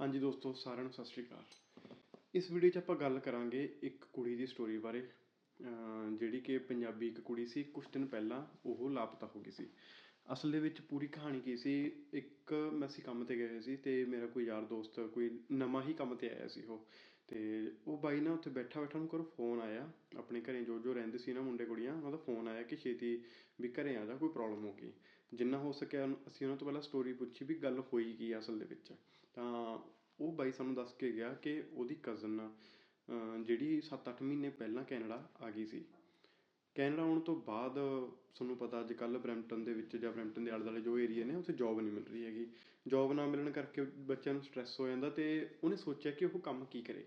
ਹਾਂਜੀ ਦੋਸਤੋ, ਸਾਰਿਆਂ ਨੂੰ ਸਤਿ ਸ਼੍ਰੀ ਅਕਾਲ। ਇਸ ਵੀਡੀਓ 'ਚ ਆਪਾਂ ਗੱਲ ਕਰਾਂਗੇ ਇੱਕ ਕੁੜੀ ਦੀ ਸਟੋਰੀ ਬਾਰੇ ਜਿਹੜੀ ਕਿ ਪੰਜਾਬੀ ਇੱਕ ਕੁੜੀ ਸੀ। ਕੁਝ ਦਿਨ ਪਹਿਲਾਂ ਉਹ ਲਾਪਤਾ ਹੋ ਗਈ ਸੀ। ਅਸਲ ਦੇ ਵਿੱਚ ਪੂਰੀ ਕਹਾਣੀ ਕੀ ਸੀ? ਇੱਕ ਮੈਂ ਸੀ ਕੰਮ ਤੇ ਗਏ ਸੀ ਤੇ ਮੇਰਾ ਕੋਈ ਯਾਰ ਦੋਸਤ, ਕੋਈ ਨਵਾਂ ਹੀ ਕੰਮ ਤੇ ਆਇਆ ਸੀ ਉਹ। ਤੇ ਉਹ ਬਾਈ ਨਾ ਉੱਥੇ ਬੈਠਾ ਬੈਠਾ ਨੂੰ ਘਰੋਂ ਫੋਨ ਆਇਆ। ਆਪਣੇ ਘਰੇ ਜੋ ਜੋ ਰਹਿੰਦੇ ਸੀ ਨਾ ਮੁੰਡੇ ਕੁੜੀਆਂ, ਉਹਨਾਂ ਦਾ ਫੋਨ ਆਇਆ ਕਿ ਛੇਤੀ ਵੀ ਘਰੇ ਆ ਜਾ, ਕੋਈ ਪ੍ਰੋਬਲਮ ਹੋ ਗਈ। ਜਿੰਨਾ ਹੋ ਸਕਿਆ ਅਸੀਂ ਉਹਨਾਂ ਤੋਂ ਪਹਿਲਾਂ ਸਟੋਰੀ ਪੁੱਛੀ ਵੀ ਗੱਲ ਹੋਈ ਕੀ ਆ ਅਸਲ ਦੇ ਵਿੱਚ। ਤਾਂ ਉਹ ਬਾਈ ਸਾਨੂੰ ਦੱਸ ਕੇ ਗਿਆ ਕਿ ਉਹਦੀ ਕਜ਼ਨ ਜਿਹੜੀ 7-8 ਮਹੀਨੇ ਪਹਿਲਾਂ ਕੈਨੇਡਾ ਆ ਗਈ ਸੀ। ਕੈਨੇਡਾ ਆਉਣ ਤੋਂ ਬਾਅਦ ਤੁਹਾਨੂੰ ਪਤਾ ਅੱਜ ਕੱਲ੍ਹ ਬਰੈਂਪਟਨ ਦੇ ਵਿੱਚ ਜਾਂ ਬਰੈਂਪਟਨ ਦੇ ਆਲੇ ਦੁਆਲੇ ਜੋ ਏਰੀਏ ਨੇ, ਉੱਥੇ ਜੋਬ ਨਹੀਂ ਮਿਲ ਰਹੀ ਹੈਗੀ। ਜੋਬ ਨਾ ਮਿਲਣ ਕਰਕੇ ਬੱਚਿਆਂ ਨੂੰ ਸਟ੍ਰੈਸ ਹੋ ਜਾਂਦਾ ਤੇ ਉਹਨੇ ਸੋਚਿਆ ਕਿ ਉਹ ਕੰਮ ਕੀ ਕਰੇ।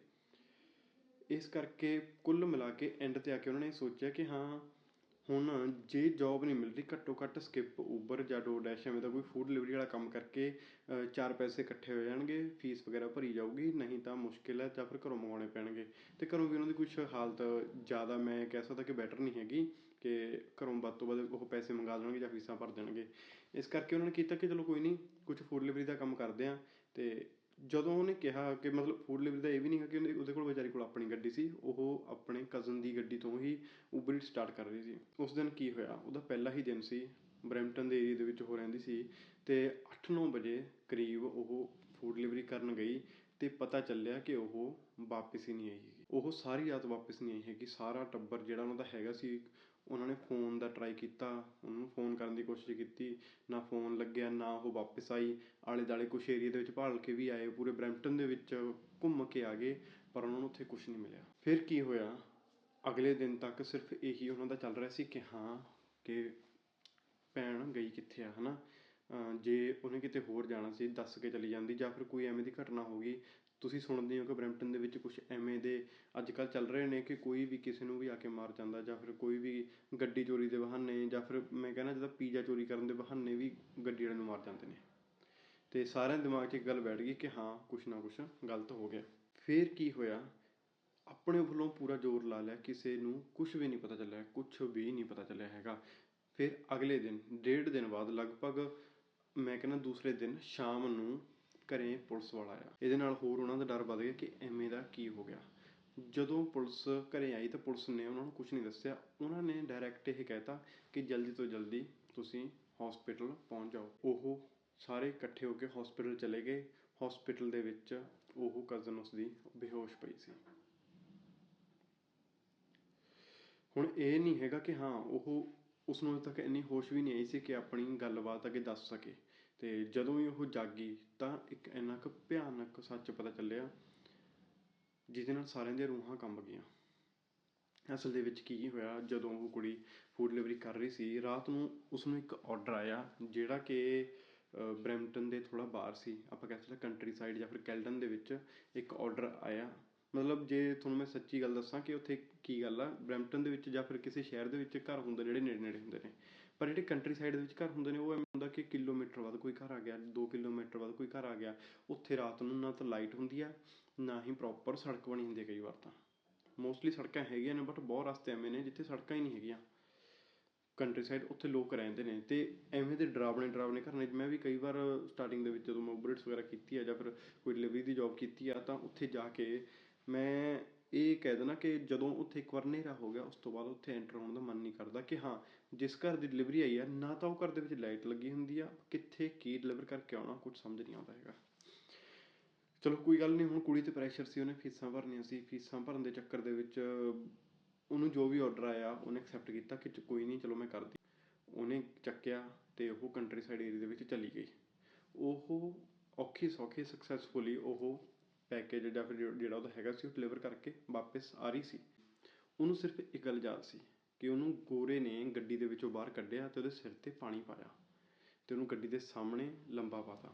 ਇਸ ਕਰਕੇ ਕੁੱਲ ਮਿਲਾ ਕੇ ਐਂਡ ਤੇ ਆ ਕੇ ਉਹਨਾਂ ਨੇ ਸੋਚਿਆ ਕਿ ਹਾਂ ਹੁਣ ਜੇ ਜੋਬ ਨਹੀਂ ਮਿਲ ਰਹੀ, ਘੱਟੋ ਘੱਟ ਸਕਿੱਪ ਉਬਰ ਜਾਂ ਡੋਡੈਸ਼ ਐਵੇਂ ਦਾ ਕੋਈ ਫੂਡ ਡਿਲੀਵਰੀ ਵਾਲਾ ਕੰਮ ਕਰਕੇ ਚਾਰ ਪੈਸੇ ਇਕੱਠੇ ਹੋ ਜਾਣਗੇ ਫੀਸ ਵਗੈਰਾ ਭਰੀ ਜਾਊਗੀ, ਨਹੀਂ ਤਾਂ ਮੁਸ਼ਕਿਲ ਹੈ ਜਾਂ ਫਿਰ ਘਰੋਂ ਮੰਗਵਾਉਣੇ ਪੈਣਗੇ। ਅਤੇ ਘਰੋਂ ਵੀ ਉਹਨਾਂ ਦੀ ਕੁਛ ਹਾਲਤ ਜ਼ਿਆਦਾ ਮੈਂ ਕਹਿ ਸਕਦਾ ਕਿ ਬੈਟਰ ਨਹੀਂ ਹੈਗੀ ਕਿ ਘਰੋਂ ਵੱਧ ਤੋਂ ਵੱਧ ਉਹ ਪੈਸੇ ਮੰਗਾ ਦੇਣਗੇ ਜਾਂ ਫੀਸਾਂ ਭਰ ਦੇਣਗੇ। ਇਸ ਕਰਕੇ ਉਹਨਾਂ ਨੇ ਕੀਤਾ ਕਿ ਚਲੋ ਕੋਈ ਨਹੀਂ, ਕੁਛ ਫੂਡ ਡਿਲੀਵਰੀ ਦਾ ਕੰਮ ਕਰਦੇ ਹਾਂ ਅਤੇ ਜਦੋਂ ਉਹਨੇ ਕਿਹਾ ਕਿ ਮਤਲਬ ਫੂਡ ਡਿਲੀਵਰੀ ਦਾ ਇਹ ਵੀ ਨਹੀਂ ਹੈ ਕਿ ਉਹਨੇ- ਉਹਦੇ ਕੋਲ ਵਿਚਾਰੀ ਕੋਲ ਆਪਣੀ ਗੱਡੀ ਸੀ, ਉਹ ਆਪਣੇ ਕਜ਼ਨ ਦੀ ਗੱਡੀ ਤੋਂ ਹੀ ਉਬਰ ਈਟ ਸਟਾਰਟ ਕਰ ਰਹੀ ਸੀ। ਉਸ ਦਿਨ ਕੀ ਹੋਇਆ, ਉਹਦਾ ਪਹਿਲਾ ਹੀ ਦਿਨ ਸੀ, ਬਰੈਂਪਟਨ ਦੇ ਏਰੀਏ ਦੇ ਵਿੱਚ ਉਹ ਰਹਿੰਦੀ ਸੀ ਅਤੇ ਅੱਠ ਨੌ ਵਜੇ ਕਰੀਬ ਉਹ ਫੂਡ ਡਿਲੀਵਰੀ ਕਰਨ ਗਈ ਅਤੇ ਪਤਾ ਚੱਲਿਆ ਕਿ ਉਹ ਵਾਪਿਸ ਹੀ ਨਹੀਂ ਆਈ। ਉਹ ਸਾਰੀ ਰਾਤ ਵਾਪਸ ਨਹੀਂ ਆਈ ਹੈਗੀ। ਸਾਰਾ ਟੱਬਰ ਜਿਹੜਾ ਉਹਨਾਂ ਦਾ ਹੈਗਾ ਸੀ, ਉਹਨਾਂ ਨੇ ਫੋਨ ਦਾ ਟਰਾਈ ਕੀਤਾ, ਉਹਨੂੰ ਫੋਨ ਕਰਨ ਦੀ ਕੋਸ਼ਿਸ਼ ਕੀਤੀ। ਨਾ ਫੋਨ ਲੱਗਿਆ, ਨਾ ਉਹ ਵਾਪਸ ਆਈ। ਆਲੇ ਦੁਆਲੇ ਕੁਛ ਏਰੀਏ ਦੇ ਵਿੱਚ ਭਾਲ ਕੇ ਵੀ ਆਏ, ਪੂਰੇ ਬਰੈਂਪਟਨ ਦੇ ਵਿੱਚ ਘੁੰਮ ਕੇ ਆ ਗਏ, ਪਰ ਉਹਨਾਂ ਨੂੰ ਉੱਥੇ ਕੁਛ ਨਹੀਂ ਮਿਲਿਆ। ਫਿਰ ਕੀ ਹੋਇਆ? ਅਗਲੇ ਦਿਨ ਤੱਕ ਸਿਰਫ ਇਹੀ ਉਹਨਾਂ ਦਾ ਚੱਲ ਰਿਹਾ ਸੀ ਕਿ ਹਾਂ, ਕਿ ਭੈਣ ਗਈ ਕਿੱਥੇ ਆ ਹੈ ਨਾ ਜੇ ਉਹਨੇ ਕਿਤੇ ਹੋਰ ਜਾਣਾ ਸੀ, ਦੱਸ ਕੇ ਚਲੀ ਜਾਂਦੀ ਜਾਂ ਫਿਰ ਕੋਈ ਐਵੇਂ ਦੀ ਘਟਨਾ ਹੋ ਗਈ, ਤੁਸੀਂ ਸੁਣਦੇ ਹੋ ਕਿ ਬਰੈਂਪਟਨ ਦੇ ਵਿੱਚ ਕੁਛ ਐਵੇਂ ਦੇ ਅੱਜ ਕੱਲ੍ਹ ਚੱਲ ਰਹੇ ਨੇ ਕਿ ਕੋਈ ਵੀ ਕਿਸੇ ਨੂੰ ਵੀ ਆ ਕੇ ਮਾਰ ਜਾਂਦਾ ਜਾਂ ਫਿਰ ਕੋਈ ਵੀ ਗੱਡੀ ਚੋਰੀ ਦੇ ਬਹਾਨੇ ਜਾਂ ਫਿਰ ਮੈਂ ਕਹਿੰਦਾ ਜਿੱਦਾਂ ਪੀਜ਼ਾ ਚੋਰੀ ਕਰਨ ਦੇ ਬਹਾਨੇ ਵੀ ਗੱਡੀ ਵਾਲਿਆਂ ਨੂੰ ਮਾਰ ਜਾਂਦੇ ਨੇ। ਅਤੇ ਸਾਰਿਆਂ ਦੇ ਦਿਮਾਗ 'ਚ ਇੱਕ ਗੱਲ ਬੈਠ ਗਈ ਕਿ ਹਾਂ, ਕੁਛ ਨਾ ਕੁਛ ਗਲਤ ਹੋ ਗਿਆ। ਫਿਰ ਕੀ ਹੋਇਆ? ਆਪਣੇ ਵੱਲੋਂ ਪੂਰਾ ਜ਼ੋਰ ਲਾ ਲਿਆ, ਕਿਸੇ ਨੂੰ ਕੁਛ ਵੀ ਨਹੀਂ ਪਤਾ ਚੱਲਿਆ, ਕੁਛ ਵੀ ਨਹੀਂ ਪਤਾ ਚੱਲਿਆ ਹੈਗਾ। ਫਿਰ ਅਗਲੇ ਦਿਨ, ਡੇਢ ਦਿਨ ਬਾਅਦ ਲਗਭਗ ਮੈਂ ਕਹਿੰਦਾ ਦੂਸਰੇ ਦਿਨ ਸ਼ਾਮ ਨੂੰ ਘਰੇ ਪੁਲਿਸ ਵਾਲਾ ਆਇਆ। ਇਹਦੇ ਨਾਲ ਹੋਰ ਉਹਨਾਂ ਦਾ ਡਰ ਵੱਧ ਗਿਆ ਕਿ ਐਵੇਂ ਦਾ ਕੀ ਹੋ ਗਿਆ। ਜਦੋਂ ਪੁਲਿਸ ਘਰੇ ਆਈ ਤਾਂ ਪੁਲਿਸ ਨੇ ਉਹਨਾਂ ਨੂੰ ਕੁਝ ਨਹੀਂ ਦੱਸਿਆ। ਉਹਨਾਂ ਨੇ ਡਾਇਰੈਕਟ ਇਹ ਕਹਿਤਾ ਕਿ ਜਲਦੀ ਤੋਂ ਜਲਦੀ ਤੁਸੀਂ ਹਸਪੀਟਲ ਪਹੁੰਚ ਜਾਓ। ਉਹ ਸਾਰੇ ਇਕੱਠੇ ਹੋ ਕੇ ਹਸਪੀਟਲ ਚਲੇ ਗਏ। ਹਸਪੀਟਲ ਦੇ ਵਿੱਚ ਉਹ ਕਜ਼ਨ ਉਸਦੀ ਬੇਹੋਸ਼ ਪਈ ਸੀ। ਹੁਣ ਇਹ ਨਹੀਂ ਹੈਗਾ ਕਿ ਹਾਂ, ਉਹ ਉਸਨੂੰ ਅਜੇ ਤੱਕ ਇੰਨੀ ਹੋਸ਼ ਵੀ ਨਹੀਂ ਆਈ ਸੀ ਕਿ ਆਪਣੀ ਗੱਲਬਾਤ ਅੱਗੇ ਦੱਸ ਸਕੇ। ਅਤੇ ਜਦੋਂ ਹੀ ਉਹ ਜਾਗੀ ਤਾਂ ਇੱਕ ਇੰਨਾ ਕੁ ਭਿਆਨਕ ਸੱਚ ਪਤਾ ਚੱਲਿਆ ਜਿਹਦੇ ਨਾਲ ਸਾਰਿਆਂ ਦੀਆਂ ਰੂਹਾਂ ਕੰਬ ਗਈਆਂ। ਅਸਲ ਦੇ ਵਿੱਚ ਕੀ ਹੋਇਆ ਜਦੋਂ ਉਹ ਕੁੜੀ ਫੂਡ ਡਿਲੀਵਰੀ ਕਰ ਰਹੀ ਸੀ ਰਾਤ ਨੂੰ ਉਸਨੂੰ ਇੱਕ ਔਡਰ ਆਇਆ ਜਿਹੜਾ ਕਿ ਅਹ, ਬਰੈਂਪਟਨ ਦੇ ਥੋੜ੍ਹਾ ਬਾਹਰ ਸੀ। ਆਪਾਂ ਕਹਿ ਸਕਦੇ ਕੰਟਰੀ ਸਾਈਡ ਜਾਂ ਫਿਰ ਕੈਲਡਨ ਦੇ ਵਿੱਚ ਇੱਕ ਔਡਰ ਆਇਆ। ਮਤਲਬ ਜੇ ਤੁਹਾਨੂੰ ਮੈਂ ਸੱਚੀ ਗੱਲ ਦੱਸਾਂ ਕਿ ਉੱਥੇ ਕੀ ਗੱਲ ਆ, ਬਰੈਂਪਟਨ ਦੇ ਵਿੱਚ ਜਾਂ ਫਿਰ ਕਿਸੇ ਸ਼ਹਿਰ ਦੇ ਵਿੱਚ ਘਰ ਹੁੰਦੇ ਜਿਹੜੇ ਨੇੜੇ ਨੇੜੇ ਹੁੰਦੇ ਨੇ। ਪਰ ਜਿਹੜੇ ਕੰਟਰੀ ਸਾਈਡ ਦੇ ਵਿੱਚ ਘਰ ਹੁੰਦੇ ਨੇ, ਉਹ ਐਵੇਂ ਹੁੰਦਾ ਕਿ ਕਿਲੋਮੀਟਰ ਬਾਅਦ ਕੋਈ ਘਰ ਆ ਗਿਆ 2 ਕਿਲੋਮੀਟਰ ਬਾਅਦ ਕੋਈ ਘਰ ਆ ਗਿਆ। ਉੱਥੇ ਰਾਤ ਨੂੰ ਨਾ ਤਾਂ ਲਾਈਟ ਹੁੰਦੀ ਆ, ਨਾ ਹੀ ਪ੍ਰੋਪਰ ਸੜਕ ਬਣੀ ਹੁੰਦੀ ਹੈ ਕਈ ਵਾਰ ਤਾਂ। ਮੋਸਟਲੀ ਸੜਕਾਂ ਹੈਗੀਆਂ ਨੇ ਬਟ ਬਹੁਤ ਰਸਤੇ ਐਵੇਂ ਨੇ ਜਿੱਥੇ ਸੜਕਾਂ ਹੀ ਨਹੀਂ ਹੈਗੀਆਂ। ਕੰਟਰੀ ਸਾਈਡ ਉੱਥੇ ਲੋਕ ਰਹਿੰਦੇ ਨੇ ਤੇ ਐਵੇਂ ਦੇ ਡਰਾਵਣੇ ਡਰਾਵਣੇ ਘਰ ਨੇ। ਮੈਂ ਵੀ ਕਈ ਵਾਰ ਸਟਾਰਟਿੰਗ ਦੇ ਵਿੱਚ ਜਦੋਂ ਮੈਂ ਉਬਰਟਸ ਵਗੈਰਾ ਕੀਤੀ ਆ ਜਾਂ ਫਿਰ ਕੋਈ ਡਿਲੀਵਰੀ ਦੀ ਜੌਬ ਕੀਤੀ ਆ, ਤਾਂ ਉੱਥੇ ਜਾ ਕੇ ਮੈਂ ਇਹ ਕਹਿ ਦੇਣਾ ਕਿ ਜਦੋਂ ਉੱਥੇ ਇੱਕ ਵਾਰ ਹਨੇਰਾ ਹੋ ਗਿਆ, ਉਸ ਤੋਂ ਬਾਅਦ ਉੱਥੇ ਐਂਟਰ ਹੋਣ ਦਾ ਮਨ ਨਹੀਂ ਕਰਦਾ ਕਿ ਹਾਂ, ਜਿਸ ਘਰ ਦੀ ਡਿਲੀਵਰੀ ਆਈ ਆ, ਨਾ ਤਾਂ ਉਹ ਘਰ ਦੇ ਵਿੱਚ ਲਾਈਟ ਲੱਗੀ ਹੁੰਦੀ ਆ, ਕਿੱਥੇ ਕੀ ਡਿਲੀਵਰ ਕਰਕੇ ਆਉਣਾ ਕੁਝ ਸਮਝ ਨਹੀਂ ਆਉਂਦਾ ਹੈਗਾ। ਚਲੋ ਕੋਈ ਗੱਲ ਨਹੀਂ, ਹੁਣ ਕੁੜੀ ਤੇ ਪ੍ਰੈਸ਼ਰ ਸੀ, ਉਹਨੇ ਫੀਸਾਂ ਭਰਨੀਆਂ ਸੀ, ਫੀਸਾਂ ਭਰਨ ਦੇ ਚੱਕਰ ਦੇ ਵਿੱਚ ਉਹਨੂੰ ਜੋ ਵੀ ਆਰਡਰ ਆਇਆ, ਉਹਨੇ ਐਕਸੈਪਟ ਕੀਤਾ ਕਿ ਕੋਈ ਨਹੀਂ, ਚਲੋ ਮੈਂ ਕਰਦੀ। ਉਹਨੇ ਚੱਕਿਆ ਤੇ ਉਹ ਕੰਟਰੀ ਸਾਈਡ ਏਰੀਆ ਦੇ ਵਿੱਚ ਚਲੀ ਗਈ। ਉਹ ਔਖੀ ਸੌਖੀ ਸਕਸੈਸਫੁਲੀ ਉਹ ਪੈਕੇਜ ਜਾਂ ਫਿਰ ਜਿਹੜਾ ਉਹਦਾ ਹੈਗਾ ਸੀ ਉਹ ਡਿਲੀਵਰ ਕਰਕੇ ਵਾਪਸ ਆ ਰਹੀ ਸੀ। ਉਹਨੂੰ ਸਿਰਫ ਇੱਕ ਗੱਲ ਯਾਦ ਸੀ ਕਿ ਉਹਨੂੰ ਗੋਰੇ ਨੇ ਗੱਡੀ ਦੇ ਵਿੱਚੋਂ ਬਾਹਰ ਕੱਢਿਆ ਤੇ ਉਹਦੇ ਸਿਰ ਤੇ ਪਾਣੀ ਪਾਇਆ ਤੇ ਉਹਨੂੰ ਗੱਡੀ ਦੇ ਸਾਹਮਣੇ ਲੰਬਾ ਪਾਤਾ।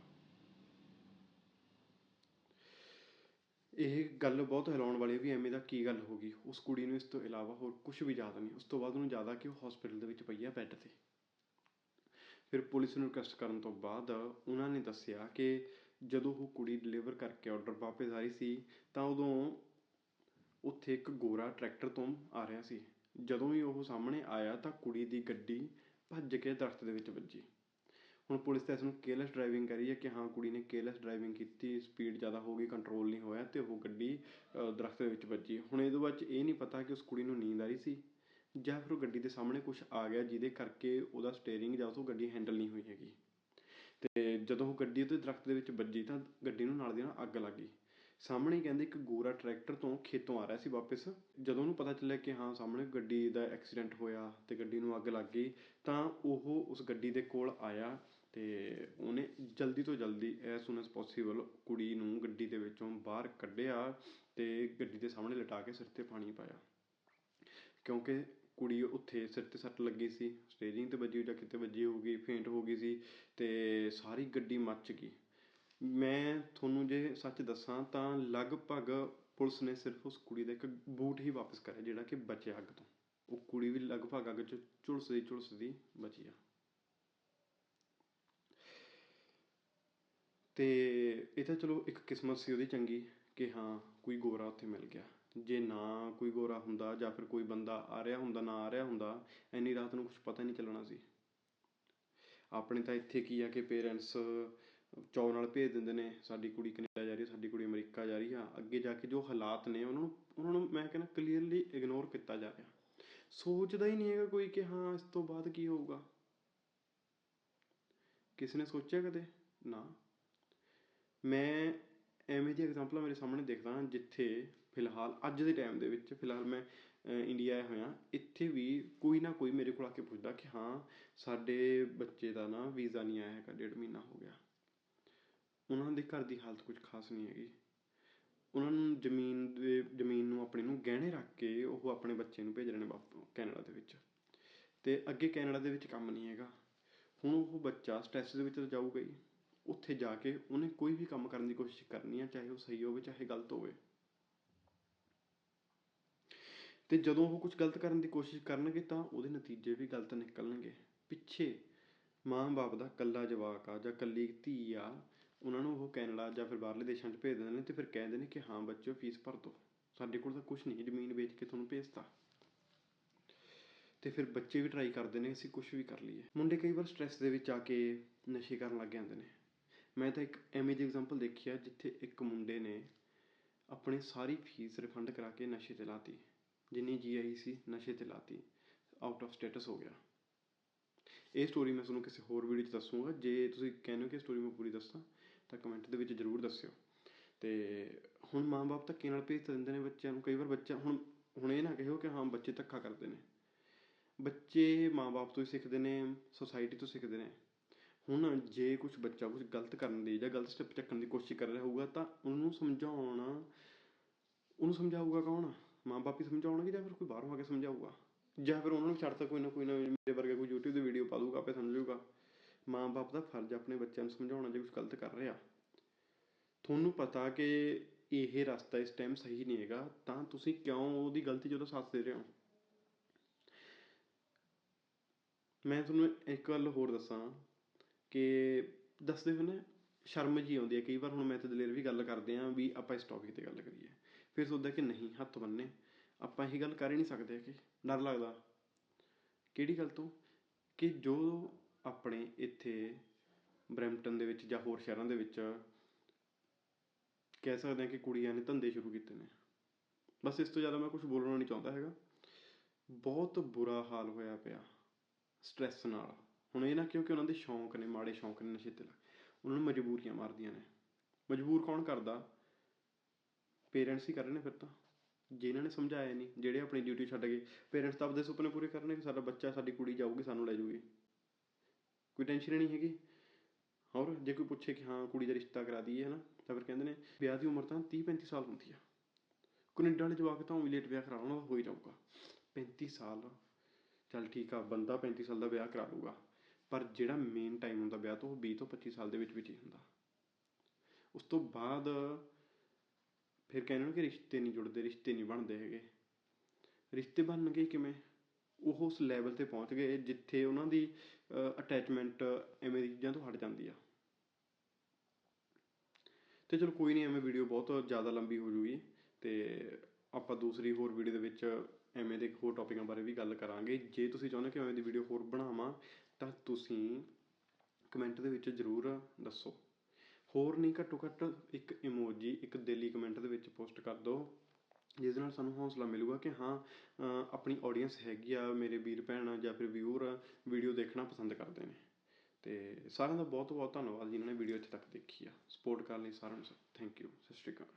ਇਹ ਗੱਲ ਬਹੁਤ ਹੈਰਾਨ ਵਾਲੀ ਹੈ ਵੀ ਐਵੇਂ ਦਾ ਕੀ ਗੱਲ ਹੋ ਗਈ। ਉਸ ਕੁੜੀ ਨੂੰ ਇਸ ਤੋਂ ਇਲਾਵਾ ਹੋਰ ਕੁਝ ਵੀ ਯਾਦ ਨਹੀਂ। ਉਸ ਤੋਂ ਬਾਅਦ ਉਹਨੂੰ ਯਾਦ ਆ ਕਿ ਉਹ ਹਸਪੀਟਲ ਦੇ ਵਿੱਚ ਪਈ ਆ ਬੈੱਡ ਤੇ। ਫਿਰ ਪੁਲਿਸ ਨੂੰ ਰਿਕਵੈਸਟ ਕਰਨ ਤੋਂ ਬਾਅਦ ਉਹਨਾਂ ਨੇ ਦੱਸਿਆ ਕਿ ਜਦੋਂ ਉਹ ਕੁੜੀ ਡਿਲੀਵਰ ਕਰਕੇ ਔਡਰ ਵਾਪਸ ਆ ਰਹੀ ਸੀ, ਤਾਂ ਉਦੋਂ ਉੱਥੇ ਇੱਕ ਗੋਰਾ ਟਰੈਕਟਰ ਤੋਂ ਆ ਰਿਹਾ ਸੀ। ਜਦੋਂ ਹੀ ਉਹ ਸਾਹਮਣੇ ਆਇਆ ਤਾਂ ਕੁੜੀ ਦੀ ਗੱਡੀ ਭੱਜ ਕੇ ਦਰੱਖਤ ਦੇ ਵਿੱਚ ਵੱਜੀ। ਹੁਣ ਪੁਲਿਸ ਤਾਂ ਇਸ ਨੂੰ ਕੇਅਰਲੈਸ ਡਰਾਈਵਿੰਗ ਕਰੀ ਹੈ ਕਿ ਹਾਂ, ਕੁੜੀ ਨੇ ਕੇਅਰਲੈਸ ਡਰਾਈਵਿੰਗ ਕੀਤੀ ਸਪੀਡ ਜ਼ਿਆਦਾ ਹੋ ਗਈ ਕੰਟਰੋਲ ਨਹੀਂ ਹੋਇਆ ਅਤੇ ਉਹ ਗੱਡੀ ਦਰੱਖਤ ਦੇ ਵਿੱਚ ਵੱਜੀ। ਹੁਣ ਇਹਦੇ ਬਾਅਦ 'ਚ ਇਹ ਨਹੀਂ ਪਤਾ ਕਿ ਉਸ ਕੁੜੀ ਨੂੰ ਨੀਂਦ ਆ ਰਹੀ ਸੀ ਜਾਂ ਫਿਰ ਉਹ ਗੱਡੀ ਦੇ ਸਾਹਮਣੇ ਕੁਛ ਆ ਗਿਆ ਜਿਹਦੇ ਕਰਕੇ ਉਹਦਾ ਸਟੇਅਰਿੰਗ ਜਾਂ ਉਹ ਤੋਂ ਗੱਡੀ ਹੈਂਡਲ ਨਹੀਂ ਹੋਈ ਹੈਗੀ। ਅਤੇ ਜਦੋਂ ਉਹ ਗੱਡੀ ਉਹਦੇ ਦਰੱਖਤ ਦੇ ਵਿੱਚ ਵੱਜੀ ਤਾਂ ਗੱਡੀ ਨੂੰ ਨਾਲ ਦੀ ਨਾਲ ਅੱਗ ਲੱਗ ਗਈ। ਸਾਹਮਣੇ ਕਹਿੰਦੇ ਇੱਕ ਗੋਰਾ ਟਰੈਕਟਰ ਤੋਂ ਖੇਤੋਂ ਆ ਰਿਹਾ ਸੀ ਵਾਪਿਸ। ਜਦੋਂ ਉਹਨੂੰ ਪਤਾ ਚੱਲਿਆ ਕਿ ਹਾਂ, ਸਾਹਮਣੇ ਗੱਡੀ ਦਾ ਐਕਸੀਡੈਂਟ ਹੋਇਆ ਅਤੇ ਗੱਡੀ ਨੂੰ ਅੱਗ ਲੱਗ ਗਈ, ਤਾਂ ਉਹ ਉਸ ਗੱਡੀ ਦੇ ਕੋਲ ਆਇਆ ਅਤੇ ਉਹਨੇ ਜਲਦੀ ਤੋਂ ਜਲਦੀ ਐਜ਼ ਸੂਨ ਐਸ ਪੋਸੀਬਲ ਕੁੜੀ ਨੂੰ ਗੱਡੀ ਦੇ ਵਿੱਚੋਂ ਬਾਹਰ ਕੱਢਿਆ ਅਤੇ ਗੱਡੀ ਦੇ ਸਾਹਮਣੇ ਲਿਟਾ ਕੇ ਸਿਰ ਤੇ ਪਾਣੀ ਪਾਇਆ। ਕਿਉਂਕਿ ਕੁੜੀ ਉੱਥੇ ਸਿਰ ਤੇ ਸੱਟ ਲੱਗੀ ਸੀ ਸਟੇਰਿੰਗ ਤੇ ਵੱਜੀ, ਜਾਂ ਕਿਤੇ ਵੱਜੀ ਹੋਊਗੀ ਫੇਂਟ ਹੋ ਗਈ ਸੀ ਅਤੇ ਸਾਰੀ ਗੱਡੀ ਮੱਚ ਗਈ। ਮੈਂ ਤੁਹਾਨੂੰ ਜੇ ਸੱਚ ਦੱਸਾਂ ਤਾਂ ਲਗਭਗ ਪੁਲਿਸ ਨੇ ਸਿਰਫ ਉਸ ਕੁੜੀ ਦਾ ਇੱਕ ਬੂਟ ਹੀ ਵਾਪਸ ਕਰਿਆ, ਜਿਹੜਾ ਕਿ ਬਚਿਆ ਅੱਗ ਤੋਂ। ਉਹ ਕੁੜੀ ਵੀ ਲਗਭਗ ਅੱਗ 'ਚ ਝੁਲਸਦੀ ਝੁਲਸਦੀ ਬਚੀ ਆ। ਤੇ ਇਹ ਤਾਂ ਚਲੋ ਇੱਕ ਕਿਸਮਤ ਸੀ ਉਹਦੀ ਚੰਗੀ, ਕਿ ਹਾਂ, ਕੋਈ ਗੋਰਾ ਉੱਥੇ ਮਿਲ ਗਿਆ। ਜੇ ਨਾ ਕੋਈ ਗੋਰਾ ਹੁੰਦਾ ਜਾਂ ਫਿਰ ਕੋਈ ਬੰਦਾ ਆ ਰਿਹਾ ਹੁੰਦਾ, ਨਾ ਆ ਰਿਹਾ ਹੁੰਦਾ, ਇੰਨੀ ਰਾਤ ਨੂੰ ਕੁਛ ਪਤਾ ਹੀ ਨਹੀਂ ਚੱਲਣਾ ਸੀ। ਆਪਣੇ ਤਾਂ ਇੱਥੇ ਕੀ ਆ ਕਿ ਪੇਰੈਂਟਸ ਚਾਅ ਨਾਲ ਭੇਜ ਦਿੰਦੇ ਨੇ, ਸਾਡੀ ਕੁੜੀ ਕੈਨੇਡਾ ਜਾ ਰਹੀ ਸਾਡੀ ਕੁੜੀ ਅਮਰੀਕਾ ਜਾ ਰਹੀ ਆ, ਅੱਗੇ ਜਾ ਕੇ ਜੋ ਹਾਲਾਤ ਨੇ ਉਹਨਾਂ ਨੂੰ ਉਹਨਾਂ ਨੂੰ ਮੈਂ ਕਹਿੰਦਾ ਕਲੀਅਰਲੀ ਇਗਨੋਰ ਕੀਤਾ ਜਾ ਰਿਹਾ। ਸੋਚਦਾ ਹੀ ਨਹੀਂ ਹੈਗਾ ਕੋਈ ਕਿ ਹਾਂ ਇਸ ਤੋਂ ਬਾਅਦ ਕੀ ਹੋਊਗਾ। ਕਿਸੇ ਨੇ ਸੋਚਿਆ ਕਦੇ? ਨਾ। ਮੈਂ ਐਵੇਂ ਦੀ ਐਗਜ਼ਾਮਪਲਾਂ ਮੇਰੇ ਸਾਹਮਣੇ ਦੇਖਦਾ ਜਿੱਥੇ ਫਿਲਹਾਲ, ਅੱਜ ਦੇ ਟਾਈਮ ਦੇ ਵਿੱਚ ਫਿਲਹਾਲ ਮੈਂ ਇੰਡੀਆ ਆਇਆ ਹੋਇਆ। ਇੱਥੇ ਵੀ ਕੋਈ ਨਾ ਕੋਈ ਮੇਰੇ ਕੋਲ ਆ ਕੇ ਪੁੱਛਦਾ ਕਿ ਹਾਂ, ਸਾਡੇ ਬੱਚੇ ਦਾ ਨਾ ਵੀਜ਼ਾ ਨਹੀਂ ਆਇਆ ਹੈਗਾ, ਡੇਢ ਮਹੀਨਾ ਹੋ ਗਿਆ। ਉਹਨਾਂ ਦੇ ਘਰ ਦੀ ਹਾਲਤ ਕੁਝ ਖਾਸ ਨਹੀਂ ਹੈਗੀ। ਉਹਨਾਂ ਨੂੰ ਜ਼ਮੀਨ ਦੇ, ਜ਼ਮੀਨ ਨੂੰ ਆਪਣੇ ਨੂੰ ਗਹਿਣੇ ਰੱਖ ਕੇ ਉਹ ਆਪਣੇ ਬੱਚੇ ਨੂੰ ਭੇਜ ਰਹੇ ਨੇ ਵਾਪਸ ਕੈਨੇਡਾ ਦੇ ਵਿੱਚ। ਤੇ ਅੱਗੇ ਕੈਨੇਡਾ ਦੇ ਵਿੱਚ ਕੰਮ ਨਹੀਂ ਹੈਗਾ। ਹੁਣ ਉਹ ਬੱਚਾ ਸਟ੍ਰੈਸ ਦੇ ਵਿੱਚ ਤਾਂ ਜਾਊਗਾ ਹੀ। ਉੱਥੇ ਜਾ ਕੇ ਉਹਨੇ ਕੋਈ ਵੀ ਕੰਮ ਕਰਨ ਦੀ ਕੋਸ਼ਿਸ਼ ਕਰਨੀ ਆ, ਚਾਹੇ ਉਹ ਸਹੀ ਹੋਵੇ, ਚਾਹੇ ਗਲਤ ਹੋਵੇ। ਅਤੇ ਜਦੋਂ ਉਹ ਕੁਛ ਗਲਤ ਕਰਨ ਦੀ ਕੋਸ਼ਿਸ਼ ਕਰਨਗੇ ਤਾਂ ਉਹਦੇ ਨਤੀਜੇ ਵੀ ਗਲਤ ਨਿਕਲਣਗੇ। ਪਿੱਛੇ ਮਾਂ-ਬਾਪ ਦਾ ਇਕੱਲਾ ਜਵਾਕ ਆ ਜਾਂ ਕੱਲੀ ਧੀ ਆ, ਉਹਨਾਂ ਨੂੰ ਉਹ ਕੈਨੇਡਾ ਜਾਂ ਫਿਰ ਬਾਹਰਲੇ ਦੇਸ਼ਾਂ 'ਚ ਭੇਜ ਦਿੰਦੇ ਨੇ ਅਤੇ ਫਿਰ ਕਹਿੰਦੇ ਨੇ ਕਿ ਹਾਂ ਬੱਚਿਓ, ਫੀਸ ਭਰ ਦਿਉ ਸਾਡੇ ਕੋਲ ਤਾਂ ਕੁਛ ਨਹੀਂ ਜ਼ਮੀਨ ਵੇਚ ਕੇ ਤੁਹਾਨੂੰ ਭੇਜਤਾ। ਤੇ ਫਿਰ ਬੱਚੇ ਵੀ ਟਰਾਈ ਕਰਦੇ ਨੇ, ਅਸੀਂ ਕੁਛ ਵੀ ਕਰ ਲਈਏ। ਮੁੰਡੇ ਕਈ ਵਾਰ ਸਟ੍ਰੈਸ ਦੇ ਵਿੱਚ ਆ ਕੇ ਨਸ਼ੇ ਕਰਨ ਲੱਗ ਜਾਂਦੇ ਨੇ। ਮੈਂ ਤਾਂ ਇੱਕ ਐਵੇਂ ਦੀ ਐਗਜ਼ਾਮਪਲ ਦੇਖੀ ਆ, ਜਿੱਥੇ ਇੱਕ ਮੁੰਡੇ ਨੇ ਆਪਣੀ ਸਾਰੀ ਫੀਸ ਰਿਫੰਡ ਕਰਾ ਕੇ ਨਸ਼ੇ ਤੇ ਲਾਤੀ। ਜਿੰਨੀ ਜੀ ਆਈ ਸੀ, ਨਸ਼ੇ ਤੇ ਲਾਤੀ ਆਊਟ ਆਫ ਸਟੇਟਸ ਹੋ ਗਿਆ। ਇਹ ਸਟੋਰੀ ਮੈਂ ਤੁਹਾਨੂੰ ਕਿਸੇ ਹੋਰ ਵੀਡੀਓ 'ਚ ਦੱਸੂਗਾ। ਜੇ ਤੁਸੀਂ ਕਹਿੰਦੇ ਹੋ ਕਿ ਸਟੋਰੀ ਮੈਂ ਪੂਰੀ ਦੱਸਾਂ, ਤਾਂ ਕਮੈਂਟ ਦੇ ਵਿੱਚ ਜ਼ਰੂਰ ਦੱਸਿਓ। ਤੇ ਹੁਣ ਮਾਂ-ਬਾਪ ਧੱਕੇ ਨਾਲ ਭੇਜ ਦਿੰਦੇ ਨੇ ਬੱਚਿਆਂ ਨੂੰ। ਕਈ ਵਾਰ ਬੱਚਾ ਹੁਣ ਹੁਣ ਇਹ ਨਾ ਕਹੋ ਕਿ ਹਾਂ, ਬੱਚੇ ਧੱਕਾ ਕਰਦੇ ਨੇ। ਬੱਚੇ ਮਾਂ-ਬਾਪ ਤੋਂ ਹੀ ਸਿੱਖਦੇ ਨੇ ਸੋਸਾਇਟੀ ਤੋਂ ਸਿੱਖਦੇ ਨੇ। ਹੁਣ ਜੇ ਕੁਝ ਬੱਚਾ ਕੁਝ ਗਲਤ ਕਰਨ ਦੀ ਜਾਂ ਗਲਤ ਸਟੈਪ ਚੱਕਣ ਦੀ ਕੋਸ਼ਿਸ਼ ਕਰ ਰਿਹਾ ਹੋਊਗਾ, ਤਾਂ ਉਹਨੂੰ ਸਮਝਾਉਣਾ ਉਹਨੂੰ ਸਮਝਾਊਗਾ ਕੌਣ? ਮਾਂ-ਬਾਪ ਹੀ ਸਮਝਾਉਣਗੇ ਜਾਂ ਫਿਰ ਕੋਈ ਬਾਹਰੋਂ ਆ ਕੇ ਸਮਝਾਊਗਾ? ਜਾਂ ਫਿਰ ਉਹਨਾਂ ਨੂੰ ਛੱਡਤਾ ਕੋਈ ਨਾ ਕੋਈ ਨਾ ਮੇਰੇ ਵਰਗਾ ਕੋਈ YouTube ਦੀ ਵੀਡੀਓ ਪਾ ਦੂਗਾ ਆਪੇ ਸਮਝੂਗਾ ਮਾਂ-ਬਾਪ ਦਾ ਫਰਜ਼ ਆਪਣੇ ਬੱਚਿਆਂ ਨੂੰ ਸਮਝਾਉਣਾ ਜੇ ਕੁਝ ਗਲਤ ਕਰ ਰਿਹਾ। ਤੁਹਾਨੂੰ ਪਤਾ ਕਿ ਇਹ ਰਸਤਾ ਇਸ ਟਾਈਮ ਸਹੀ ਨਹੀਂ ਹੈਗਾ, ਤਾਂ ਤੁਸੀਂ ਕਿਉਂ ਉਹਦੀ ਗਲਤੀ 'ਚ ਸਾਥ ਦੇ ਰਹੇ ਹੋ? ਮੈਂ ਤੁਹਾਨੂੰ ਇੱਕ ਗੱਲ ਹੋਰ ਦੱਸਾਂ ਕਿ ਦੱਸਦੇ ਹੋ ਨਾ ਸ਼ਰਮ ਜੀ ਆਉਂਦੀ ਹੈ। ਕਈ ਵਾਰ ਹੁਣ ਮੈਂ ਤੇ ਦਲੇਰ ਵੀ ਗੱਲ ਕਰਦੇ ਆਂ ਵੀ ਆਪਾਂ ਇਸ ਟੌਪਿਕ ਤੇ ਗੱਲ ਕਰੀਏ। ਫਿਰ ਸੋਚਦਾ ਕਿ ਨਹੀਂ, ਹੱਥ ਬੰਨੇ ਆਪਾਂ ਇਹ ਗੱਲ ਕਰ ਹੀ ਨਹੀਂ ਸਕਦੇ ਕਿ ਡਰ ਲੱਗਦਾ। ਕਿਹੜੀ ਗੱਲ ਤੋਂ? ਕਿ ਜੋ ਆਪਣੇ ਇੱਥੇ ਬਰੈਂਪਟਨ ਦੇ ਵਿੱਚ ਜਾਂ ਹੋਰ ਸ਼ਹਿਰਾਂ ਦੇ ਵਿੱਚ ਕਹਿ ਸਕਦੇ ਹਾਂ ਕਿ ਕੁੜੀਆਂ ਨੇ ਧੰਦੇ ਸ਼ੁਰੂ ਕੀਤੇ ਨੇ। ਬਸ ਇਸ ਤੋਂ ਜ਼ਿਆਦਾ ਮੈਂ ਕੁਝ ਬੋਲਣਾ ਨਹੀਂ ਚਾਹੁੰਦਾ ਹੈਗਾ। ਬਹੁਤ ਬੁਰਾ ਹਾਲ ਹੋਇਆ ਪਿਆ ਸਟ੍ਰੈਸ ਨਾਲ। ਹੁਣ ਇਹ ਨਾ ਕਿਉਂਕਿ ਉਹਨਾਂ ਦੇ ਸ਼ੌਂਕ ਨੇ, ਮਾੜੇ ਸ਼ੌਂਕ ਨੇ, ਨਸ਼ੇ ਤੇ ਲੱਗ। ਉਹਨਾਂ ਨੂੰ ਮਜਬੂਰੀਆਂ ਮਾਰਦੀਆਂ ਨੇ। ਮਜਬੂਰ ਕੌਣ ਕਰਦਾ? ਪੇਰੈਂਟਸ ਹੀ ਕਰ ਰਹੇ ਨੇ ਫਿਰ ਤਾਂ। ਜਿਨ੍ਹਾਂ ਨੇ ਸਮਝਾਇਆ ਨਹੀਂ, ਜਿਹੜੇ ਆਪਣੀ ਡਿਊਟੀ ਛੱਡ ਗਏ। ਪੇਰੈਂਟਸ ਤਾਂ ਆਪਦੇ ਸੁਪਨੇ ਪੂਰੇ ਕਰਨੇ ਕਿ ਸਾਡਾ ਬੱਚਾ, ਸਾਡੀ ਕੁੜੀ ਜਾਊਗੀ, ਸਾਨੂੰ ਲੈ ਜਾਊਗੀ। ਕੋਈ ਟੈਨਸ਼ਨ ਨਹੀਂ ਹੈਗੀ। ਹੋਰ, ਜੇ ਕੋਈ ਪੁੱਛੇ ਕਿ ਹਾਂ, ਕੁੜੀ ਦਾ ਰਿਸ਼ਤਾ ਕਰਾ ਦਈਏ, ਹਨਾ, ਤਾਂ ਫਿਰ ਕਹਿੰਦੇ ਨੇ, ਵਿਆਹ ਦੀ ਉਮਰ ਤਾਂ 30 35 ਸਾਲ ਹੁੰਦੀ ਆ। ਕੈਨੇਡਾ ਵਾਲੇ ਜਵਾਕ ਤਾਂ ਉਵੇਂ ਲੇਟ ਵਿਆਹ ਕਰਾਉਣਾ ਉਹਨਾਂ ਦਾ ਹੋ ਹੀ ਜਾਊਗਾ। 35 ਸਾਲ। ਚੱਲ ਠੀਕ ਆ, ਬੰਦਾ 35 ਸਾਲ ਦਾ ਵਿਆਹ ਕਰਾ ਲੂਗਾ ਪਰ ਜਿਹੜਾ ਮੇਨ ਟਾਈਮ ਹੁੰਦਾ ਵਿਆਹ ਤੋਂ, ਉਹ 20 ਤੋਂ 25 ਸਾਲ ਦੇ ਵਿੱਚ ਵਿੱਚ ਹੀ ਹੁੰਦਾ। ਉਸ ਤੋਂ ਬਾਅਦ ਫਿਰ ਕਹਿੰਦੇ ਨੇ ਕਿ ਰਿਸ਼ਤੇ ਨਹੀਂ ਜੁੜਦੇ, ਰਿਸ਼ਤੇ ਨਹੀਂ ਬਣਦੇ ਹੈਗੇ। ਰਿਸ਼ਤੇ ਬਣਨਗੇ ਕਿਵੇਂ? ਉਹ ਉਸ ਲੈਵਲ ਤੇ ਪਹੁੰਚ ਗਏ ਜਿੱਥੇ ਉਹਨਾਂ ਦੀ ਅਟੈਚਮੈਂਟ ਐਵੇਂ ਦੀ ਚੀਜ਼ਾਂ ਤੋਂ ਹਟ ਜਾਂਦੀ ਆ। ਤੇ ਚਲੋ ਕੋਈ ਨਹੀਂ ਐਵੇਂ ਵੀਡੀਓ ਬਹੁਤ ਜ਼ਿਆਦਾ ਲੰਬੀ ਹੋ ਜੂਗੀ ਤੇ ਆਪਾਂ ਦੂਸਰੀ ਹੋਰ ਵੀਡੀਓ ਦੇ ਵਿੱਚ ਐਵੇਂ ਦੇ ਹੋਰ ਟੌਪਿਕਾਂ ਬਾਰੇ ਵੀ ਗੱਲ ਕਰਾਂਗੇ। ਜੇ ਤੁਸੀਂ ਚਾਹੁੰਦੇ ਕਿ ਐਵੇਂ ਦੀ ਵੀਡੀਓ ਹੋਰ ਬਣਾਵਾਂ, ਤਾਂ ਤੁਸੀਂ ਕਮੈਂਟ ਦੇ ਵਿੱਚ ਜ਼ਰੂਰ ਦੱਸੋ। ਹੋਰ ਨਹੀਂ, ਘੱਟੋ ਘੱਟ ਇੱਕ ਇਮੋਜੀ ਇੱਕ ਦਿੱਲੀ ਕਮੈਂਟ ਦੇ ਵਿੱਚ ਪੋਸਟ ਕਰ ਦਿਉ ਜਿਸ ਨਾਲ ਸਾਨੂੰ ਹੌਂਸਲਾ ਮਿਲੂਗਾ ਕਿ ਹਾਂ ਆਪਣੀ ਔਡੀਅੰਸ ਹੈਗੀ ਆ, ਮੇਰੇ ਵੀਰ ਭੈਣ ਜਾਂ ਫਿਰ ਵਿਊਅਰ ਵੀਡੀਓ ਦੇਖਣਾ ਪਸੰਦ ਕਰਦੇ ਨੇ। ਅਤੇ ਸਾਰਿਆਂ ਦਾ ਬਹੁਤ ਬਹੁਤ ਧੰਨਵਾਦ ਜਿਨ੍ਹਾਂ ਨੇ ਵੀਡੀਓ ਇੱਥੇ ਤੱਕ ਦੇਖੀ ਆ। ਸਪੋਰਟ ਕਰਨ ਲਈ ਸਾਰਿਆਂ ਨੂੰ ਥੈਂਕ ਯੂ ਸਤਿ ਸ਼੍ਰੀ ਅਕਾਲ।